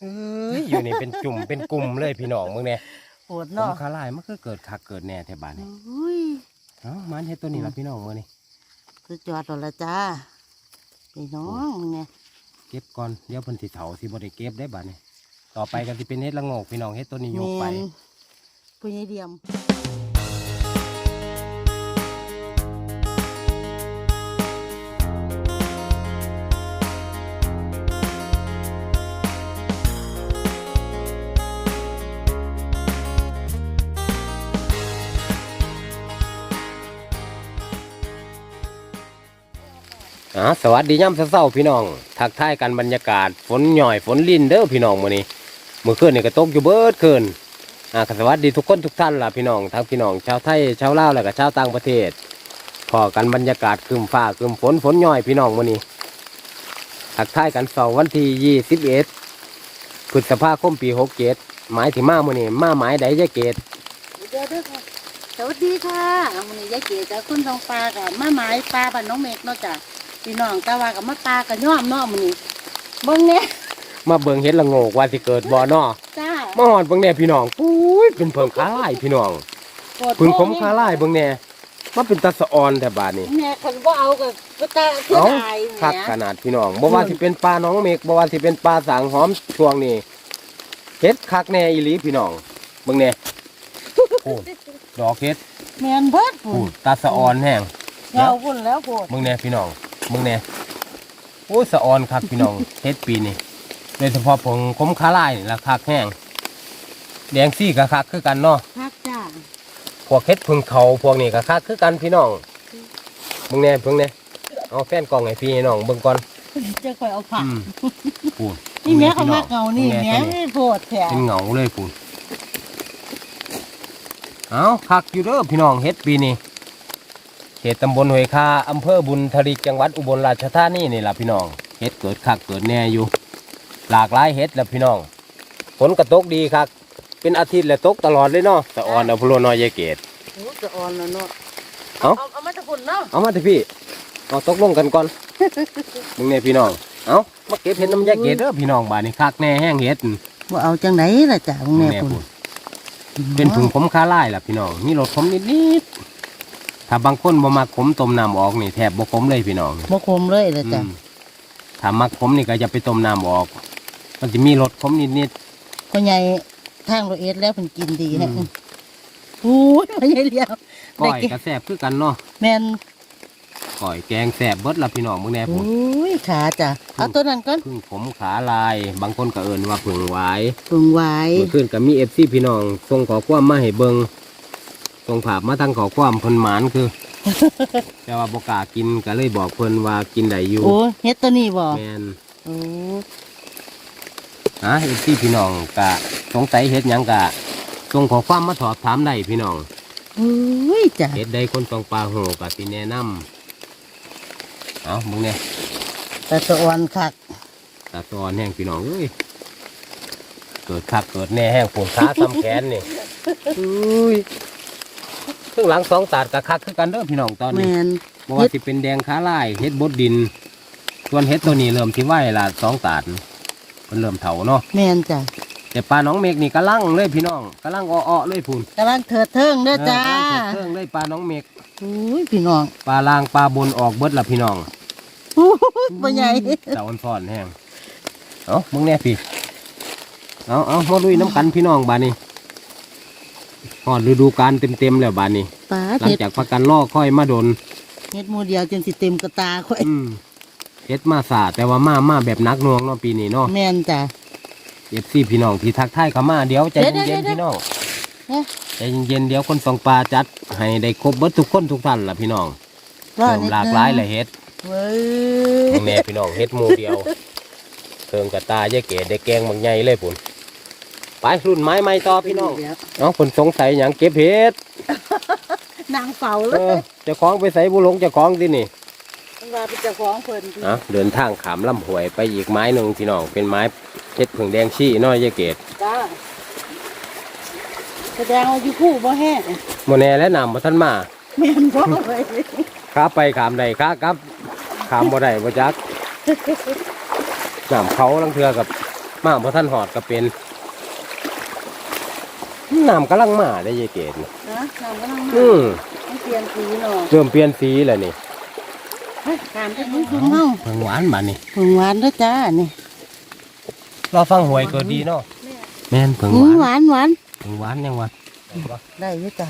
เอ้ยอยู่นี่เป็นจุ่มเป็นกลุ่มเลยพี่น้องมึงเนี่ยโหดผมเนาะคาลายมันก็เกิดคักเกิดแน่แถวบ้านนี่อุ้ยเอ้ามันเฮ็ดตัวนี้ละพี่น้องมื้อนี้สุดยอดแล้วละจ้าพี่น้องมึงไงเก็บก่อนเดี๋ยวเพิ่นสิเฒ่าสิบ่ได้เก็บได้บัดนี้ ต่อไปก็สิเป็นเฮ็ดละโงกพี่น้องเฮ็ดตัวนี้ยกไป แม่นผู้ใหญ่เดียม อาสวัสดีย่ำเช้าพี่น้อง ทักทายกันบรรยากาศ ฝนหน่อยฝนลินเด้อพี่น้องมื้อนี้มื้อคืนนี่ก็ตกอยู่เบิดคืนอ่าสวัสดีทุกคนทุกท่านล่ะพี่น้องทั้งพี่น้องชาวไทยชาวลาวแล้วก็ชาวต่างประเทศพอกันบรรยากาศครึมฟ้าครึมฝนฝนหน่อยพี่น้องมื้อนี้ทักทายกันเสาร์วันที่21พฤษภาคมปี67หมายถึงมามื้อนี้มาหมายใดจะเกตเดี๋ยวเด้อค่ะสวัสดีค่ะมื้อนี้ยายเก๋จากคุณทองปลากับมาหมายปลาบ้านน้องเมฆเนาะจ้ะ พี่น้องตาว่ากับมาปลากับย่อมเนาะมื้อนี้เบิ่งแน่มาเบิ่งเฮ็ดละโงกว่าสิเกิดบ่น้อจ้ามาหอดเบิ่งแน่พี่น้องปุ้ยเป็นเพิ่งขาลายพี่น้องโหดพึ่งผมขาลายเบิ่งแน่มันเป็นตาสะออนแต่บาดนี้แม่คันบ่เอากับก็ตาเสียเอ้าดายคักขแหมนาดพี่น้องบ่ว่าสิเป็นปลาน้องเมฆบ่ว่าสิเป็นปลาสางหอมช่วงนี้เฮ็ดคักแน่อีหลีพี่น้องเบิ่งแน่โอ้ดอกเฮ็ดแม่นเบิดโอ้พุ่นตาสะออนแห้งเจ้าพุ่นแล้วพุ่นเบิ่งแน่พี่น้อง เบิ่งแน่โอ้ยสะออนคักพี่น้องเฮ็ดปีนี้โดยเฉพาะผงคมขาลายนี่ล่ะคักแห้งแดงซี่ก็คักคือกันเนาะคักจ้าพวกเฮ็ดพึ่งเขาพวกนี้ก็คักคือกันพี่น้องเบิ่งแน่เบิ่งแน่เอาแฟนกล้องให้พี่ให้น้องเบิ่งก่อนจะค่อยเอาผักอืมปูนนี่แม่เขามาเก่านี่บิ่งแม่ตัวไม่โพดแถวเป็นเหงาเลยปูนเอาคักอยู่เด้อพี่น้องเฮ็ดปีนี้ เขตตำบลห้วยคาอำเภอบุญทริกจังหวัดอุบลราชธานีนี่ล่ะพี่น้องเฮ็ดเกิดคักเกิดแน่อยู่ หลากหลายเฮ็ดแหละพี่น้องฝนก็ตกดีคักเป็นอาทิตย์แล้วตกตลอดเลยเนาะสะออนเอาพโลน้อยยายเกดโอ้จะอ่อนแล้วเนาะเอ้าเอามาตะพุ่นเนาะเอามาเถอะพี่เอาตกลงกันก่อนมึงเนี่ยพี่น้องเอามาเก็บเห็ดน้ำยาเกล็ดเด้อพี่น้องบ้านนี้คักแน่แห้งเห็ดว่าเอาจังไหนล่ะจ้ะมึงมึงแม่เนี่ยพุ่นพูดเป็นผึ่งผมคาไล่ล่ะพี่น้องมีรสขมนิดๆ ถ้าบางคนบ่มักขมต้มน้ำออกนี่แทบบ่ขมเลยพี่น้องบ่คมเลยล่ะจ้ะอืมถ้ามักขมนี่ก็จะไปต้มน้ำออก มันจะมีรสขมนิดพ่อใหญ่ทางโรเอสแล้วเพิ่นกินดีนะอืมอู้ยพ่อใหญ่เลี้ยวๆก้อยได้เก็บกระแซบคือกันเนาะแม่นก้อยแกงแซบเบิดล่ะพี่น้องมึงแน่อพูดุ้ยขาจ้ะเอาตัวนั้นก่อนพึ่งผมขาลาย บางคนก็เอิ้นว่าผึ่งหวายปรุงไว้เมื่อคืนก็มีเอฟซีพี่น้องส่งขอความมาให้เบิง ส่งภาพมาทางขอความเพิ่นหมานคือ แต่ว่าบกล้ากินก็เลยบอกเพิ่นว่ากินได้อยู่โอ้เฮ็ดตัวนี้บ่แมนโอ้อะเอฟซีพี่น้องกะสงสัยเฮ็ดหยังกะส่งขอความมาสอบถามได้พี่น้องอุ้ยจ้ะเฮ็ดได้คนตองปลาโหกะสิแนะนำเอามึงเนี่ยแต่สะอ่อนคักตาตอนแห้งพี่น้องเอ้ยเกิดคักเกิดแน่แห้งปวดขาซ้ำแขนนี่อุ้ย เครื่องหลังสองตาดกะคักคือกันเด้อพี่น้องตอนนี้แม่นบ่ว่าสิเป็นแดงขาลายเฮ็ดบดดิน ส่วนเฮ็ดตัวนี้เริ่มที่ไหวละสองตาดมันเริ่มเถาเนาะแม่นจ้ะแต่ปลาน้องเมฆนี่กำลังเลยพี่น้องกำลังอ้อๆเลยพูนกำลังเถิดเทิงเด้อจ้าเออกำลังเถิดเครื่องเลยปลาน้องเมฆอุ้ยพี่น้องปลาล่างปลาบนออกเบิดละพี่น้องอุ้ยพ่อใหญ่เสาอันฟอนแห้งเอ้ามึงแน่พี่เอาเอามาลุยน้ำกันพี่น้องบานนี้ พอดฤดูกาลเต็มๆแล้วบานนี้ ปลาหลังเฮ็ดจากประกันล่อค่อยมาโดนเฮ็ดหมูเดียวจนสิเต็มกระตาข่อยอืมเฮ็ดมาสาแต่ว่ามามาแบบนักหน่วงเนาะปีนี้เนาะแม่นจ้ะ เอฟซีพี่น้องที่ทักทายเข้ามาเดี๋ยวใจเดี๋ยวเย็นเดี๋ยวๆพี่น้องเอ๊ะ ใจเย็นๆเดี๋ยวคนสองปลาจัดให้ได้ครบเบิดทุกคนทุกท่านล่ะพี่น้องรอเติมนิดหลากนึงหลายเลยเฮ็ด เว้ยมึงแน่พี่น้องเฮ็ดหมูเดียวเทิงกระตายายเก๋ได้แกงบางใหญ่เลยปุ่น ไปรุ่นไม้ไม้ต่อพี่น้องเดี๋ยวเอ้าคนสงสัยอย่างเก็บเฮ็ดนางเฝ้าเลเออยเจะคล้าของไปใส่บุหลงเจะคล้าของที่นี่มันว่าเป็นเจ้าของเพิ่นอะเดินทางขามลำหวยไปอีกไม้หนึ่งพี่น้องเป็นไม้เฮ็ดผึ่งแดงชี้น้อยยายเกดจ้าแสดงว่าอยู่คู่บ่แห้งโมแน่และนำมาท่านมาแม่นบ่เลยข้าไปขามใดข้าครับขามบ่ได้บ่จักน้ำเขาลังเทือกับมาบ่ท่านหอดก็เป็น น้ำกำลังมาได้ยายเกดนี่นะน้ำกำลังอืมาอมันเปลี่ยนสีเนาะเริ่มเปลี่ยนสีแล้วนี่เฮ้ยการไปพึ่งพึ่งเมาเพิ่งหวานบาดนี่พึ่งหวานด้วยจ้านี่รอฟังหวยเกิดดีเนาะแม่นเพิ่งอืหมหวานวานหวานเพิ่งหวานยังวะได้อยี่จ้า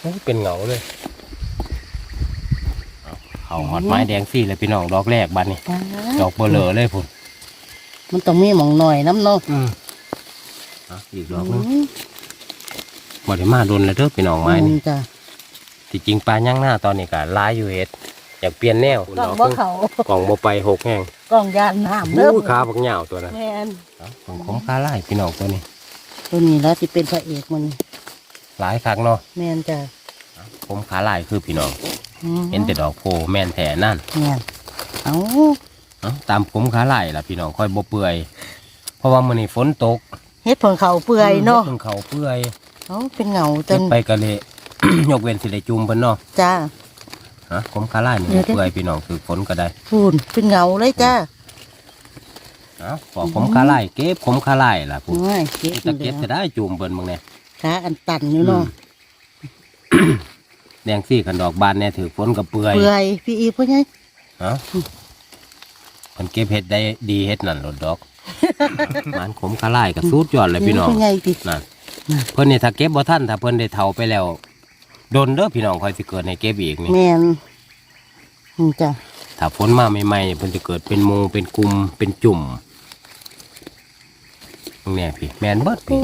โอ้ยเป็นเหงาเลยเอาเขาหอดไม้แดงสี่เลยพี่น้องดอกแรกบาดนี่ดอกเบลอเลยพุ่นมันต้องมีหมองหน่อยน้ำเนาะอืมอะอีกดอกหนึง บ่ได้มาโดนเลยเด้อพี่น้องไม้นี่จ้าที่จริงปลาย่างหน้าตอนนี้ก็หลายอยู่เฮ็ดอยากเปลี่ยนแนวกล่องบ่เขากล่องบ่ไปหกแห้งกล่องยานน้ำเด้ออู้ขาบักเหยาวตัวนั้นแมนของผมขาไล่พี่น้องตัวนี้ ตัวนี้แล้วที่เป็นพระเอกมันหลายคักเนาะแมนจ้าผมขาไล่คือพี่น้องอืมเห็นแต่ดอกโพแม่นแท้นั่นแมนเอาเอ้าตามผมขาไล่ล่ะพี่น้องค่อยบ่เปื่อย เพราะว่ามื้อนี้ฝนตก เฮ็ดผงเขาเปื่อยเนาะเพิ่งเขาเปื่อย เอาเป็นเหงาจเก็บนไปก็เละยกเว้นสิได้จุ่มเพิ่นเนาะจ้าฮะผมขาไล่นี่เดี๋บ่ยวเดี๋ยวเปื่อยพี่น้องคือฝนก็ได้พูนเป็นเหงาเลยจ้าเอ้าบอกผมขาไล่เก็บผมขาไล่ล่ะพุ่นโอ้ยเก็บตะนี่เก็บแหจะละได้จุ่มเพิ่นมึงเนี่ยขาอันตันอยู่เนาะแดงซี่กันดอกบานเนี่ยถือฝนกับเปื่อยเปื่อยพี่อีพ่อใหญ่เอ้ามันเก็บเห็ดได้ดีเห็ดนั่นรถดอกมันขมขาไล่กับสูดยอดเลยพี่น้องพ่อใหญ่ตินั่น เพิ่นนี่ถ้าเก็บบ่ทันถ้าเพิ่นได้เฒ่าไปแล้วโดนเด้อพี่น้องคอยสิเกิดให้เก็บอีกนี่แมนอืมจ้าถ้าฝนมาใหม่ๆนี่เพิ่นจะเกิดเป็นโมเป็นกลุ่มเป็นจุ่มตรงเนี้ยพี่แมนเบิดพี่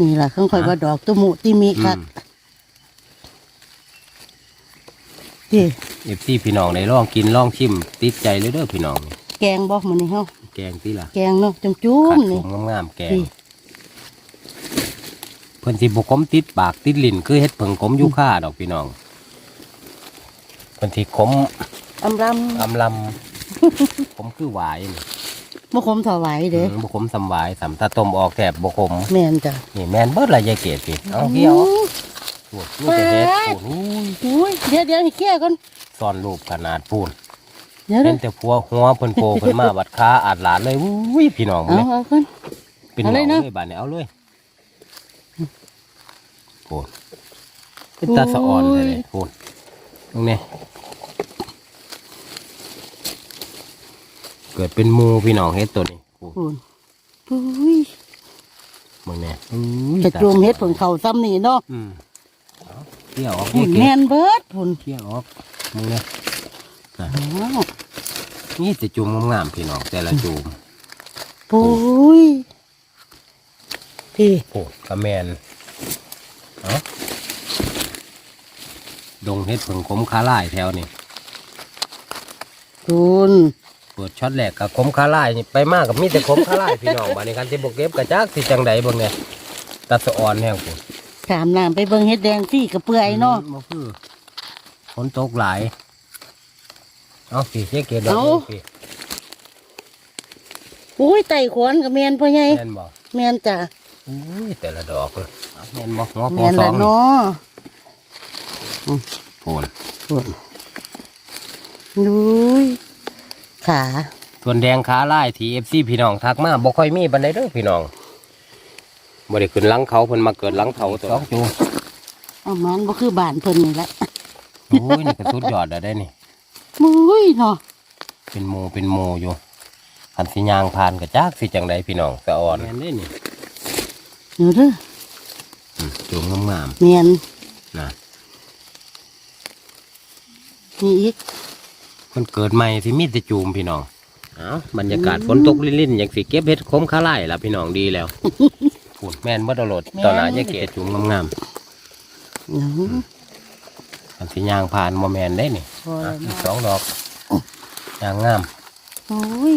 นี่แหละข้างคอยว่าดอกตุมุติมีครับที่เอฟซีพี่น้องได้ลองกินลองชิมติดใจเลยเด้อพี่น้องนี่แกงบอกมันนี่เฮา แกงติล่ะแกงเนาะจุ่มจุ่ขัมดนี่ผมงามๆแกงนี่เพิ่นสิบ่ขมติดปากติดลิ้นคือเฮ็ดเพิ่งขมอยู่ค่าดอกพี่น้องเพิ่นสิขมอำรอำลำขมคือหวายนี่ำมะขมถวายเด้อืมบ่ขมสำหวายสำถ้าต้มออกแทบบ่ขมแม่นจ้ะนี่แม่นเบิดละยายเกดพี่เอาเกี่ยวปวดนี่จะเฮ็ดปูนอุ้ยอุ้ยเดี๋ยวเดี๋ยวให้เคลียร์ก่อนซ่อนรูปขนาดปูน เดี๋ยวเห็เด้นแต่ผัวหัวเพิ่นโผล่ขึ้นมาบัดขาอาดหลานเลยอุ้ยพี่น้องเอาเลยเอาก่อนเป็นเอาเหเลยงานะเลยบาดนี้เอาเลยปูนเป็นตาสะอ่อนเลยเลยปูนตรงนี้เกิดเป็นหมูพี่น้องเฮ็ดตัวนี้ปูนพูนอุ้ยมึงเนี่ยอุ้ยจะจุ่มเฮ็ดผงเขาซ้ำนี่เนาะอืมเอาเที่ยวออกพูนเก็แม่บนเบิดพูนเที่ยวออกมึงเนี่ย อ้าวนี่จะจุ่มงามๆพี่น้องแต่ละจุ่มปุ้ยพี่โอ้กระแมนเอาดงเฮ็ดผงขมขาลายแถวนี่พูนเปิดช็อตแรกกับขมขาลายนี่ไปมากกับมีแต่ขมขาลายพี่น้องบ้านนี้กันที่บกเก็บกระจักสิจังใดเบิ่งเนี่ยตาสะอ่อนแห้งกูถามน้ำไปเบิ่งเฮ็ดแดงซี่กับเปื่อยเนาะบ่คือฝนตกหลาย เอาพี่เจ๊เกดดอกเอานึงพี่อุ้ยไต่ขวนกับแม่นพ่อใหญ่แม่นบ่แม่นจ้ะอุ้ยแต่ละดอกเลยเอาแม่นบ่หัวโพแม่นสอละงเนาะโพนพูนดูยขาส่วนแดงขาลายทีเอฟซีพี่น้องทักมาบ่ค่อยมีบันไดเด้อพี่น้องบ่ได้ขึ้นหลังเขาเพิ่นมาเกิดหลังเขาตัวสองจูเอามันบ่คือบ้านเพิ่นนี่แหละโอ้ยนี่ก็สุดยอดแล้วได้นี่ มุ้ยเนาะเป็นโมเป็นโมอยู่คันสิยางผ่านกระจักสิจังไดพี่น้องสะอ่อนแม่นได้นี่เดี๋ยวเด้ออืมจูงงามแม่นๆนะนี่อีกเพิ่นเกิดใหม่สิมีแต่จูมพี่น้องเอ้าบรรยากาศฝนตกลิ่นๆอย่างสิเก็บเห็ดคมขาไล่ล่ะพี่น้องดีแล้วพูดแม่นบ่ตลอดตอนหน้าจะเกะจูงงามหนังๆ คันสิยางผ่านบ่แม่นได้นี่พออะแล้วอีกสองดอกยางงาม โอ้ย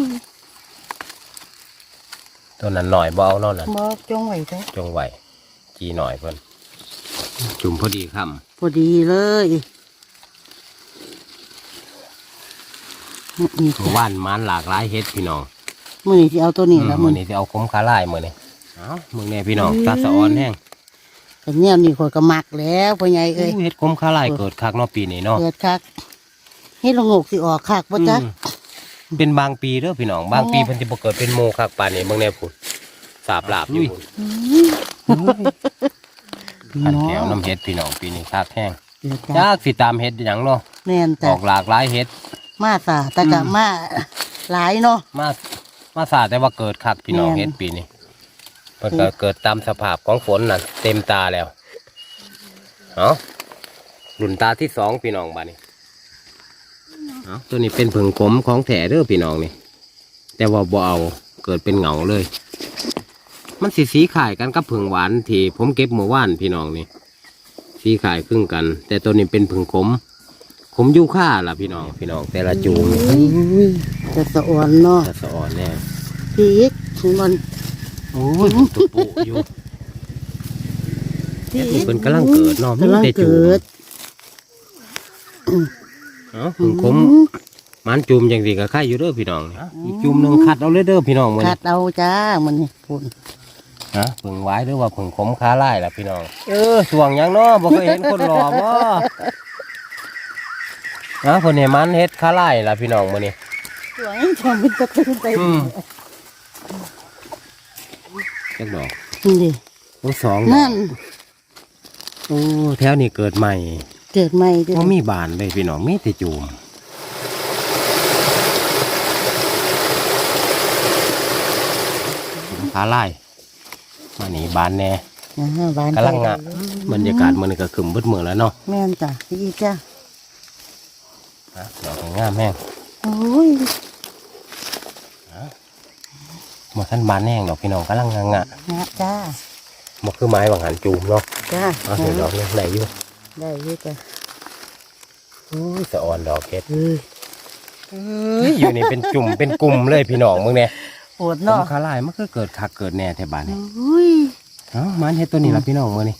ตัวนั้นหน่อยบ่เอาเนาะนั่นบ่จงไว้เถอะจงไหวจีหน่อยเพิ่นจุ่มพอดีคพอดีเลยนี่ำว่านมันหลากหลายเฮ็ดพี่น้องมือนี้สิเอาตัวนี้ละมืมืออนี้จะเอาคมขาลายมือนี้เอามึงเนี่ยพี่น้องตาสะออนแห้ง แต่เนี่ยนี่ข่อยก็มักแล้วพ่อใหญ่เอ้ยอู้เฮ็ดคมขาลายเกิดคักเนาะปีนี้เนาะเกิดคักเฮ็ดละโงกสิออกคักบ่จ๊ะอืมเป็นบางปีเด้อพี่น้องบางปีโอ้เพิ่นสิบ่เกิดเป็นโมคักปานนี้เบิ่งแน่พุ่นสาบลาบอยู่พุ่นพี่ขันน้อแถวงน้ำเฮ็ดพี่น้องปีนี้คักแห้งเดี๋ยวจาจ้ากสิตามเฮ็ดหยังเนาะแม่นอจ้ะอกหลากหลายเฮ็ดมาสาแต่กะอืมมาหลายเนาะมามาสาแต่ว่าเกิดคักพี่น้องแม่นเฮ็ดปีนี้ เพิ่นก็เกิดตามสภาพของฝนน่ะ เต็มตาแล้วเอารุ่นตาที่สองพี่น้องบัดนี้เอาตัวนี้เป็นผึ่งขมของแถเด้อพี่น้องนี่ แต่ว่าบ่เอาเกิดเป็นเหงาเลย มันสีสีขายกันกับผึ่งหวานที่ผมเก็บเมื่อวานพี่น้องนี่ สีขายครึ่งกัน แต่ตัวนี้เป็นผึ่งขมขมยูค่าล่ะพี่น้องพี่น้องแต่ละจูงจะสะอ่อนเนาะจะสะอ่อนแน่พี่อีกถึงมัน โอ้ยตุปุอยู่พี่นี่เพิ่นกำลังเกิดเนาะมีกำลังแต่จูเกิงดเอ้าผึ่งขมมันจูมอย่างดีก็ค่ายอยู่เด้อพี่น้องอีกจูมหนึงคัดเอาเลยเด้อพี่น้องมันขัดเอาจ้ามันนี่พุ่นฮะผึ่งไว้หรือว่าผึ่งขมค้าไล่ล่ะพี่น้อง เออสวงหยังเนาะบ่เคยเห็นคนหล่อบ่นะเพิ่นให้มันเฮ็ดค้าไล่ล่ะพี่น้องมื้อนี้ สวยชมเป็นกระตุ้นไปอืม จักดอกนี่ดิโอ้สองดอกนั่นโอ้แถวนี้เกิดใหม่เกิดใหม่ดิว่ามีบานเลยพี่น้องมีแต่จูมจูมขาไล่มานี่บานแน่อ่าหวานกำลังงะบรรยากาศมันก็ขึ้นเบิดมือแล้วเนาะแม่นจ้ะพี่อีกจ้ะฮะดอกงามแห้งโอ้ย หมดท่านบานแห้งดอกพี่น้องกำลังงะงะนะจ้าหมดคือไม้บางหันจูมเนาะจ้าเอาเห็นดอกนี่ไหนอยู่ได้อยี่จ้ะอุ้ยสะอ่อนดอกเก็ดเอ้ยเอ้ยอยู่นี่เป็นจุ่มเป็นกลุ่มเลยพี่น้องมึงเนี่ยปวดผมเนาะขาลายมันก็เกิดคักเกิดแน่แถวบ้านนี่อุ้ยเอ้ามันเฮ็ดตัวนี้ละพี่น้องมือนี่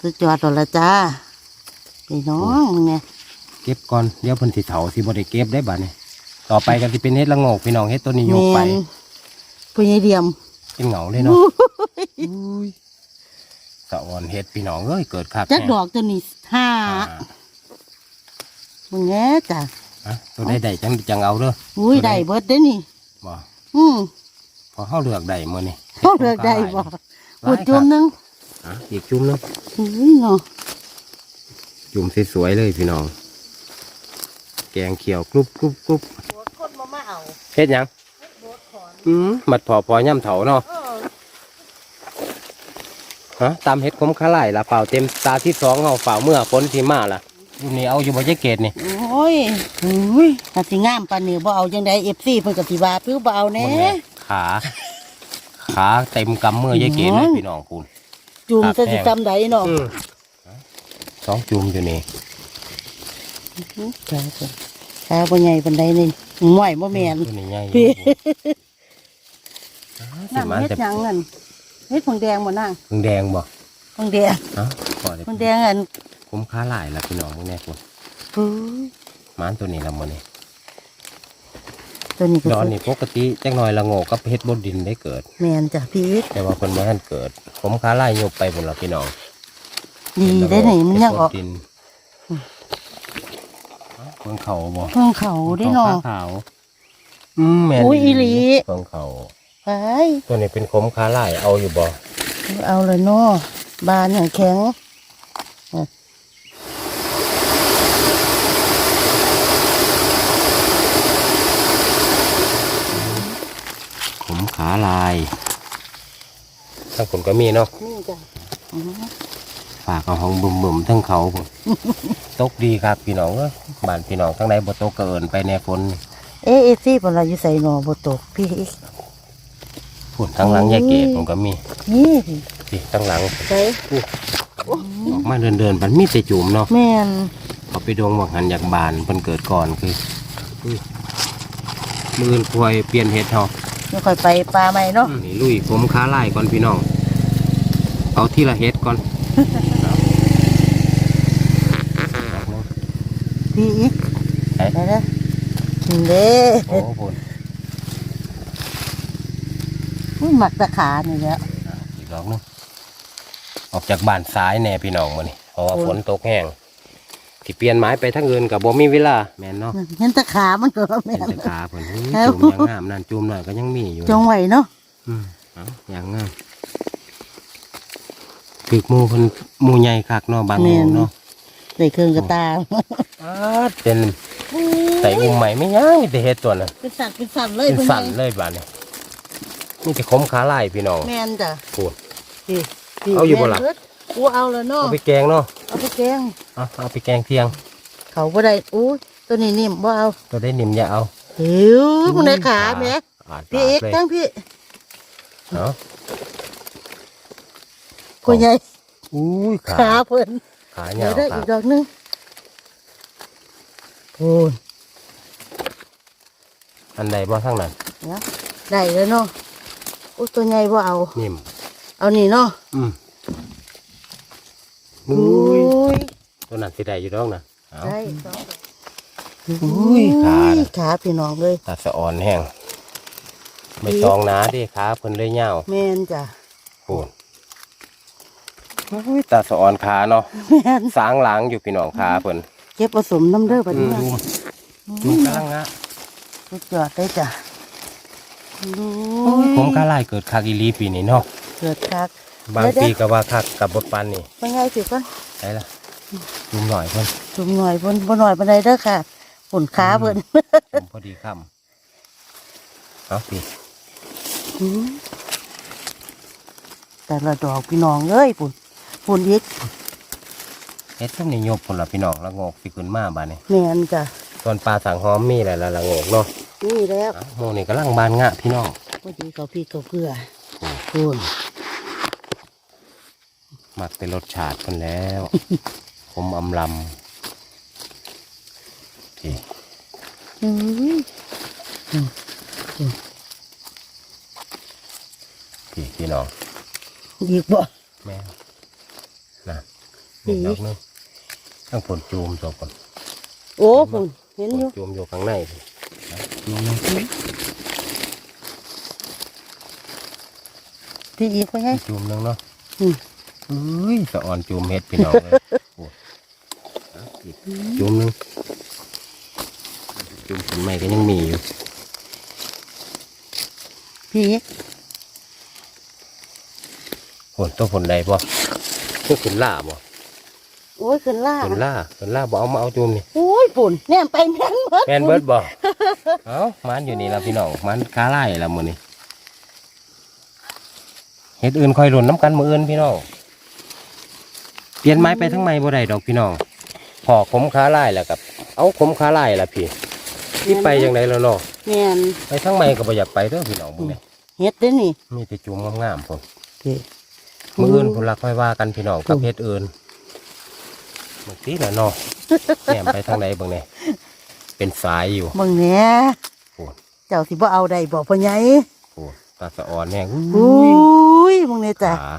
สุดยอดตัวละจ้าพี่น้องเนี่ยเก็บก่อนเดี๋ยวเพิ่นสิเถาสิบ่ได้เก็บได้บ้านนี่ต่อไปก็สิเป็นเฮ็ดละโงกพี่น้องเฮ็ดตัวนี้โยกไป แม่นผู้ใหญ่เดียมเป็นเหงาเลยเนาะอุ้ยสะอ่อนเฮ็ดพี่น้องเอ้ยเกิดคักจักแน่ดอกตัวนี้ห้าอ่ามึงแง่จ้ะอะตัวได้ได้จังจังเอาเด้ออุ้ยตัวใดได้เบิดได้อนี่บ่อืมพอเฮาเลือกได้มื้อนี้เขาเลือกได้บ่ปวดจุ่มหนึงอะอีกจุ่มหนึงอุ้ยเนาะจุ่มสวยๆเลยพี่น้อง แกงเขียวกรุบกรุบกรุบปวดคนมามาเอาเฮ็ดหยังปวดข อนอืมมัดพอพอย่ำเถาเนาะเออฮะตามเฮ็ดคมขาไหลละเปล่าเต็มตาที่สองเฮาเปล่าเมื่อฝนสิมาล่ะอยู่นี่เอาอยู่บ่ยายเกตนี่โอ้ยอุ้ยถ้าสิงามปานนี้บ่เอาจังได FC เพิ่นก็สิว่าปิ้วบ่เอาแน่มึงเนี่ยขา ขาเต็มกำมือยายเกตเลยโอ้ยพี่น้องคุณจุ่มครับจะสิแห้งจำไดเนาะอืมสองจุ่มอยู่นี่จ้าจ้ะขาบ่ใหญ่ปานใดนี่ห่วยบ่แม่นตัวนี้ใหญ่อยู่พี่สิ นั่นมันเฮ็ดแต่หยังนั่นเฮ็ดผงแดงบ่นางเพิ่งแดงบ่ผงแดงเอ้าขอได้ผงแดงอันคมขาไหลละพี่น้องมึงแน่คุณอุ้ยมันตัวนี้ละมื้อนี้ตัวนี้ก็ดอนนี่ปกติจักหน่อยละโงกกับเฮ็ดบนดินได้เกิดแม่นจ้ะพี่วิทย์แต่ว่าเพิ่นบ่ทันเกิดคมขาไหลยกไปพุ่นละพี่น้องดีได้ไหนมันยังออกเฮ็ดบนดินเพิ่งเขาบ่เพิ่งเขาได้เนาะขาวอืมแม่นอุ้ยอีหลีเพิ่งเขา ไปตัวนี้เป็นคมขาไล่เอาอยู่บ่เอาเลยเนาะบานอย่างแข็งขมขาลายทั้งผมก็มีเนาะนี่จ้ะอือฮึฝากเอาของบุ่มบุ่มๆทั้งเขาพุ่นตกดีครับพี่น้องเอ้ยบ้านพี่น้องทั้งในบ่ตกเกินไปในฝนเอะเอซี่เวลาอยู่ใส่หนอบ่ตกพี่อีก พุ่นทั้งหลังยายเกดผมก็มีนี่สิทั้งหลังใส่ออกมาเดินเดินๆมันมีแต่จุ่มเนาะแม่นเขาไปดวงบอกหันอยากบานเพิ่นเกิดก่อนคืออุ้ยมือนควายเปลี่ยนเห็ดเฮาไม่ค่อยไปปลาใหม่เนาะนี่ลุยผมขาไล่ก่อนพี่น้อง เอาที่ละเฮ็ดก่อนพี่อีกไหนได้เด้อนี่เด้โอ้โห อุ้ย หมักตะขานี่แหล้วอีกดอกหนึงออกจากบ้านซ้ายแน่พี่น้องมื้อนี้เพราะว่าโอ้ฝนตกแห้งสิเปลี่ยนไม้ไปทางอื่นกับบ่มีเวลาแม่นเนาะเห็นแตะขามันก็แม่เป็นนแต่ขาเพิ่นอุ้ยแล้วจูมอย่างงามนั่นจูมหน่อยก็ยังมีอยู่จงไว้เนาะอืมเอาอย่างงามถึกหมูเพิ่นหมูใหญ่คักเนาะบางหมูเนาะได้เครื่องกระตาอาดเป็นใส่อุ้มใหม่ไม่ยังมีแต่เฮ็ดตัวน่ะเป็นสั่นเป็นสั่นเลยเป็นพิ่สั่นเลยบาดนี้ มีแต่ขมขาลายพี่น้องแม่นจ้ะพูดพี่พี่เอาอยู่บ่ล่ะ แม่นเบิดกูเอาแล้วเนาะเอาไปแกงเนาะเอาไปแกงเอาเอาไปแกงเที่ยง เขาบ่ได้อู้ตัวนี้นิ่มบ่เอาตัวได้นิ่มอย่าเอาเหิวมันได้ขาแม่อาดพี่เอกปากเลยทั้งพี่เนาะกูใหญ่อุ้ยขาขาเพิ่นขาเดี๋ยายววได้ครัอีบกดอกหนึงโอ้ยอันใดบ่ทั้งนั้น ได้แล้วเนาะ อู้ตัวใหญ่บ่เอา นิ่มเอานี่เนาะอืมอุ้อุ้ยยตัวนั้นสิได้อยู่ดอกนะเอาได้สองอุ้ยขาน่ะขาพี่น้องเลยตาสะอ่อนแห้งไม่ตองหนาเดิขาเพิ่นเลยยาวแม่นจ้ะโอ้ยอุ้ยตาสะอ่อนขาเนาะแม่นสางหลังอยู่พี่น้องขาเพิ่นเก็บผสมน้ำเด้อบัดอืนี้มนะจุ่มกำลังงะ สุดยอดเลยจ้ะ ผมกะไล่เกิดคักอีหลีปีนี้เนาะเกิดคักบางเดี๋ยวปีก็ว่าคักกับบทปันนี่เป็นไงสิก่อนใช่ละจุ่มหน่อยเพิ่นจุ่มหน่อยบนบนหน่อยบันไดเด้อค่ะปุ่นขาเพิ่นจุ่มพอดีค่ำเอาพี่อืมแต่ละดอกพี่น้องเอ้ยปุ่นปุ่นอีกเฮ็ดซุ่มนี่ยบพุ่นละพี่น้องละโงกสิขึ้นมาบาดนี้แม่นจ้ะส่วนปลาสังหอมมีแหละละละโงกเนาะ นี่แล้วเอาโมนี่กำลังบานงะพี่น้องพอดีเขาพี่เขาเกลือปุ่นมักเป็นรสชาติเพิ่นแล้ว ผมอำลำพี่อืมพี่พี่น้องอีกบ่แม่นะนี่อีดอกหนึงทั้งผลจูมตัวก่อนโอ้ปุ่นเห็นผอลยู่จูมอยู่ข้างใน พี่นะจูมหนึงพี่อีกเป็นไงจูมหนึงเนาะอืมอุ้ยสะอ่อนจูมเฮ็ดพี่น้องเลยโอ้ยเอาอีกจูมหนึงจูมผลใหม่ก็ยังมีอยู่พี่อีกผลตัวผลใดบ่คือผลล่าบ่โอ้ยขึ้นล่าผลล่าผลล่าบ่เอามาเอาจูมนี่โอ้ยปุ่นแนมไปแม่นเบิดแมนเบิร์ดบ่ เอ้ามันอยู่นี่ละพี่น้องมันค้าไล่ละมื้อนี้เฮ็ดอื่นค่อยหล่นน้ำกันมืออื่นพี่น้องเปลี่ยนไม้ไปทั้งไม้บ่ได้ดอกพี่น้องพอขมค้าไล่แล้วกับ เอาขมค้าไล่ละพี่นี่ไปจังไดแล้วเนาะแม่นไปทั้งไม้ก็บ่อยากไปเด้อพี่น้องมื้อนี้เฮ็ดเด้อนี่มีแต่จุ่มงามๆพุ่นพี่มืออื่นพุ่นละค่อยว่ากันพี่น้องกับเฮ็ดอื่นบางทีน่ะเนาะแหนมไปทางใดเบิ่งแหน่ เป็นสายอยู่เบิ่งแหน่โอ้ยเจ้าสิบ่เอาได้บ่พ่อใหญ่โอ้ตาสะอ่อนแห้งอุ้ยมึงเนี่ยจ้ะขา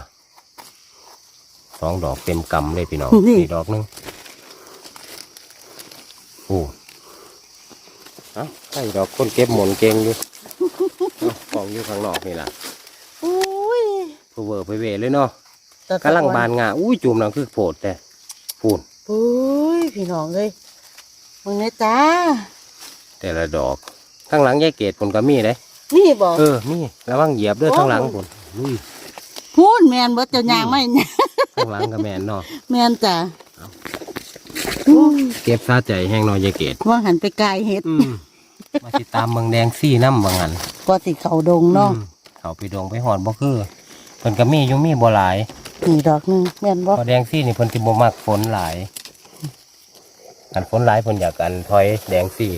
สองดอกเต็มกำเลยพี่น้องนี่นี่ดอกหนึงโอ้เอ้าใช่ดอกคนเก็บหมนเก่งอยู่เอ้ากองอยู่ข้างนอกนี่ล่ะอุ้ยผู้เวอร์ไปเวเลยเนาะกำลังบานงา อุ้ยจุ่มนั่นคือโผดแต่พูนอุ้ยพี่น้องเอ้ย มึงเนี่ยจ้า แต่ละดอกข้างหลังยายเกดผลก็มีเลยนี่บอกเออมีระวังเหยียบเด้อโอ้ข้างหลังผลอุ้ยพูนแมนเบิดเจ้ายางไม่เนี่ยข้างหลังก็แม่นเนาะแมนจ้ะเก็บซาใจแห้งเนอยยายเกดว่าหันไปกายเห็ดอืมมาติดตามเมืองแดงซี่น้ำบางอันก็สิเขาดงเนาะอืมเขาไปดงไปหอดบ่คือเพิ่นก็มีอยู่มีบ่หลายนี่ดอกหนึงแมนบ่พอแดงซี่นี่เพิ่นสิบ่มักฝนหลาย กันฝนหลายเพิ่นอยากกันถอยแดงซี่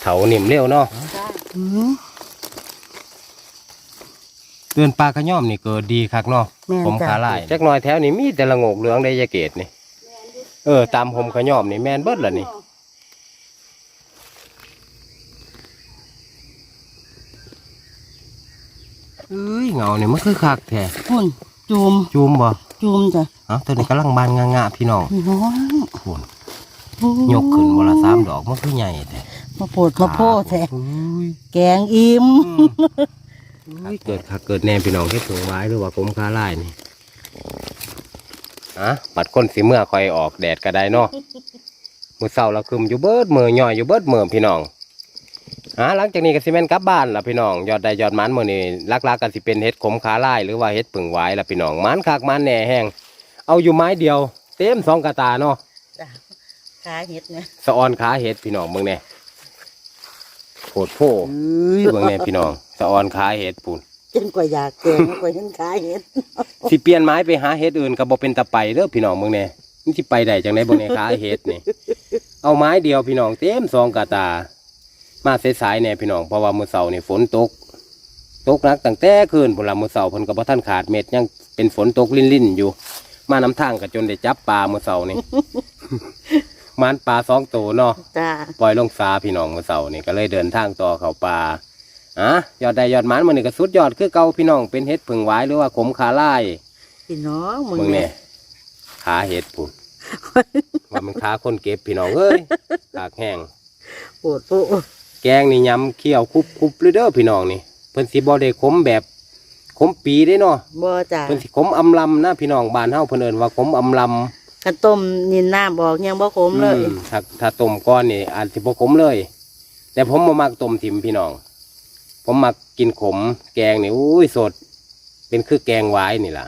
เถานิ่มเร็วเนาะอืมเตือนปลากระย่อมนี่เกิดดีคักเนาะแม่นผมจ้ะ ขาลายจักหน่อยแถวนี้มีแต่ละโงกเหลืองได้ยาเกตนี่เออตามผมขย่อมนี่แม่นเบิดล่ะนี่เอ้ยเงานี่มันคือคักแท้พุ่นจูมจูมบ่จูมจ้ะเอ้าตัวนี้กำลังบานงะๆพี่น้องพี่น้องพุ่น ยกขึ้นวันละสามดอกมันคือใหญ่แท้มาโปดมาโพแท้อุ้ยแกงอิ่มอุ้ยเกิดคักเกิดแน่พี่น้องเฮ็ดผงไว้หรือว่ากลมคาลายนี่อะปัดก้นสีเมื่อคอยออกแดดก็ได้เนาะมื้อเช้าเราคึมอยู่เบิดมื้อย่อยอยู่เบิดมื้อพี่น้องอ่าหลังจากนี้ก็สิแม่นกลับบ้านล่ะพี่น้องยอดได้ยอดมันมื้อนี้หลักๆก็สิเป็นเฮ็ดขมขาลายหรือว่าเฮ็ดผึ่งหวายล่ะพี่น้องมันคักมันแหน่แห้งเอาอยู่ไม้เดียว เต็มสองกระตาเนาะจ้ะ ขาเห็ดเนี่ยสะออนขาเห็ดพี่น้องเบิ่งแน่โผดโพเบิ่งแน่พี่น้องสะออนขาเห็ดปุ่นจนกว่าอยากแกงกว่าเห็นขาเห็ดสิเปลี่ยนไม้ไปหาเห็ดอื่นก็บ่เป็นตะไปเด้อพี่น้องเบิ่งแน่มันสิไปได้จังได๋บ่แน่ขาเห็ดนี่เอาไม้เดียวพี่น้องเต็มสองกะตา มาสายๆแน่พี่น้องเพราะว่ามื้อเช้านี่ฝนตกตกหนักตั้งแต่คืนพุ่นละมื้อเช้าเพิ่นก็บ่ทันขาดเม็ดยังเป็นฝนตกลิ่นๆอยู่ มานำทางก็จนได้จับปลามื้อเช้านี่ มานปลาสองตัวเนาะจ้าปล่อยลงสาพี่น้องเมื่อเสาร์นี่ก็เลยเดินทางต่อเขาป่าอะยอดได้ยอดหมันมันนี่ก็สุดยอดคือเก่าพี่น้องเป็นเห็ดผึ่งหวายหรือว่าขมขาล่ายพี่น้องมึงมึงเนี่เนี่ยยขาเห็ดปุ่นว่ามันขาคนเก็บพี่น้องเอ้ยปากแห้ง ปวดโอ้โแกงนี่ยำเคี่ยวคุบคุบเลยเด้อพี่น้องนี่เพิ่นสิบ่ได้ขมแบบขมปีได้เนาะบ่จ้าเพิ่นสิขมอำลำนะพี่น้องบ้านเฮาเพิ่นเอิ้นว่าขมอำลำ กันต้มนินน้ำบอกยังบ่ขมเลย อืมถ้าถ้าต้มก้อนนี่อาจสิบ่ขมเลย แต่ผมบ่มักต้มถิ่มพี่น้อง ผมมักกินขม แกงนี่อุ้ยสด เป็นคือแกงหวายนี่ล่ะ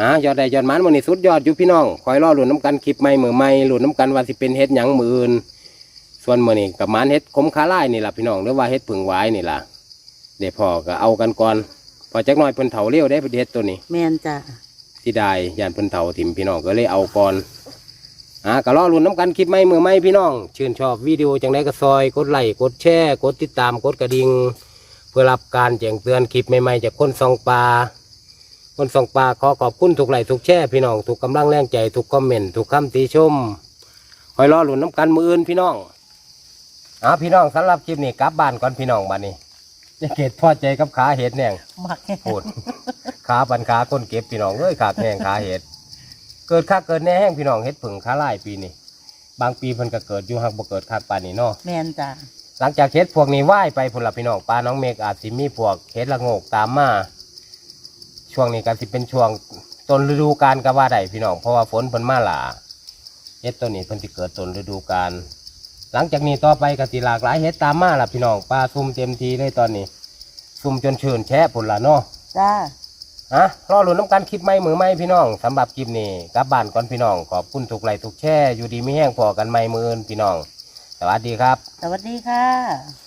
อะยอดได้ยอดมันวันนี้สุดยอดอยู่พี่น้องคอยรอหลุนน้ำกันคลิปใหม่มือใหม่หลุนน้ำกันว่าสิเป็นเฮ็ดหยังมืออื่นส่วนมือนี่กับมันเฮ็ดขมขาล่ายนี่ล่ะพี่น้องหรือว่าเฮ็ดผึ่งหวายนี่ล่ะเดี๋ยวพอก็เอากันก่อนพอจักหน่อยเพิ่นเถาเลี้ยวได้ประเฮ็ดตัวนี้ แม่นจ้า ที่ได้ยานเพิ่นเถาถิ่มพี่น้องก็เลยเอาก่อนอ่าก็รอลุ้นน้ำกันคลิปใหม่มือใหม่พี่น้องชื่นชอบวิดีโอจังไดก็ซอยกดไลค์กดแชร์กดติดตามกดกระดิ่งเพื่อรับการแจ้งเตือนคลิปใหม่ๆจากคนส่องปลาคนส่องปลาขอขอบคุณทุกไลค์ทุกแชร์พี่น้องทุกกำลังแรงใจทุกคอมเมนต์ทุกคำติชมคอยรอลุ้นน้ำกันมืออื่นพี่น้องอ่าพี่น้องสำหรับคลิปนี้กลับบ้านก่อนพี่น้องบ้านนี้จะเกตพอใจกับขาเห็ดแน่งมักโหด ขาปันขาคนเก็บพี่น้องเอ้ยขาแห้งขาเห็ด เกิดคักเกิดแน่แห้งพี่น้องเห็ดผึ่งขาลายปีนี้บางปีเพิ่นก็เกิดอยู่หักบ่เกิดคักปานนี้เนาะแม่นจ้าหลังจากเห็ดพวกนี้ว่ายไปพุ่นละพี่น้องปลาน้องเมฆอาจสิมีพวกเห็ดละโงกตามมาช่วงนี้ก็สิเป็นช่วงต้นฤดูกาลก็ว่าได้พี่น้องเพราะว่าฝนเพิ่นมาหลาเห็ดตัวนี้เพิ่นสิเกิดต้นฤดูกาลหลังจากนี้ต่อไปก็สิหลากหลายเห็ดตามมาล่ะพี่น้องปลาซุ่มเต็มทีเลยตอนนี้ซุ่มจนเชิญแช่พุ่นละเนาะจ้า อะรอหลุนน้ำกันคลิปใหม่มือใหม่พี่น้องสำหรับคลิปนี้กลับบ้านก่อนพี่น้อง ขอบคุณทุกไลค์ทุกแช่อยู่ดีไม่แห้งพอกันใหม่มืออื่นพี่น้อง สวัสดีครับ สวัสดีค่ะ